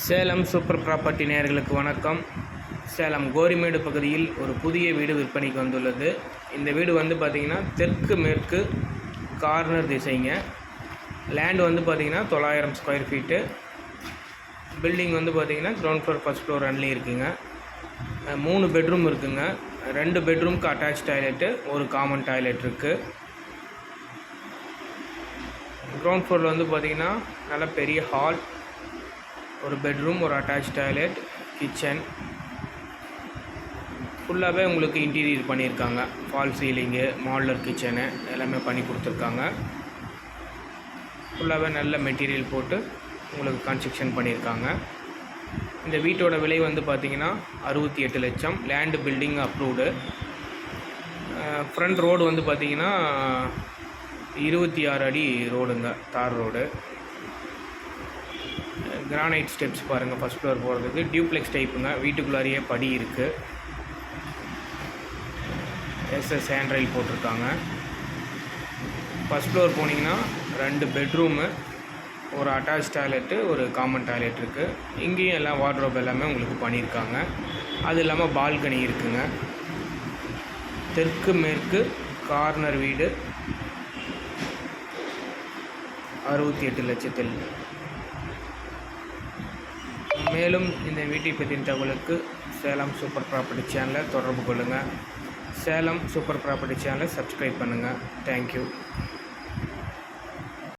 Salem super property நேயர்களுக்கு வணக்கம். சேலம் கோரிமேடு பகுதியில் ஒரு புதிய வீடு விற்பனைக்கு வந்துள்ளது. இந்த வீடு வந்து பார்த்திங்கன்னா தெற்கு மேற்கு கார்னர் திசைங்க. லேண்ட் வந்து பார்த்திங்கன்னா தொள்ளாயிரம் ஸ்கொயர் ஃபீட்டு பில்டிங் வந்து பார்த்திங்கன்னா கிரவுண்ட் ஃப்ளோர் ஃபஸ்ட் ஃப்ளோர் ரன்லேயும் இருக்குங்க. மூணு பெட்ரூம் இருக்குங்க. ரெண்டு பெட்ரூம்க்கு அட்டாச் டாய்லெட்டு ஒரு காமன் டாய்லெட் இருக்குது கிரவுண்ட் ஃப்ளோரில் வந்து பார்த்திங்கன்னா நல்ல பெரிய ஹால் ஒரு பெட்ரூம் ஒரு அட்டாச் டாய்லெட் கிச்சன் ஃபுல்லாகவே உங்களுக்கு இன்டீரியர் பண்ணியிருக்காங்க. ஃபால் சீலிங்கு மாடலர் கிச்சனு எல்லாமே பண்ணி கொடுத்துருக்காங்க. ஃபுல்லாகவே நல்ல மெட்டீரியல் போட்டு உங்களுக்கு கன்ஸ்ட்ரக்ஷன் பண்ணியிருக்காங்க. இந்த வீட்டோட விலை வந்து பார்த்திங்கன்னா அறுபத்தி எட்டு லட்சம். Land building approved front road வந்து பார்த்திங்கன்னா இருபத்தி ஆறு அடி ரோடுங்க தார் ரோடு கிரானைட் ஸ்டெப்ஸ் பாருங்கள் ஃபஸ்ட் ஃப்ளோர் போகிறதுக்கு டியூப்ளெக்ஸ் டைப்புங்க வீட்டுக்குள்ளாரியே படி இருக்குது எஸ்எஸ் ஹேண்ட்ரைல் போட்டிருக்காங்க. ஃபஸ்ட் ஃப்ளோர் போனீங்கன்னா ரெண்டு பெட்ரூமு ஒரு அட்டாச் டாய்லெட்டு ஒரு காமன் டாய்லெட் இருக்குது இங்கேயும் எல்லாம் வார்ட்ரோப் எல்லாமே உங்களுக்கு பண்ணியிருக்காங்க. அது இல்லாமல் பால்கனி இருக்குங்க. தெற்கு மேற்கு கார்னர் வீடு. அறுபத்தி எட்டு லட்சத்தில் மேலும் இந்த வீட்டை பற்றின தகவலுக்கு சேலம் சூப்பர் ப்ராப்பர்ட்டி சேனலை தொடர்பு கொள்ளுங்கள் சேலம் சூப்பர் ப்ராப்பர்ட்டி சேனலை சப்ஸ்கிரைப் பண்ணுங்கள் தேங்க்யூ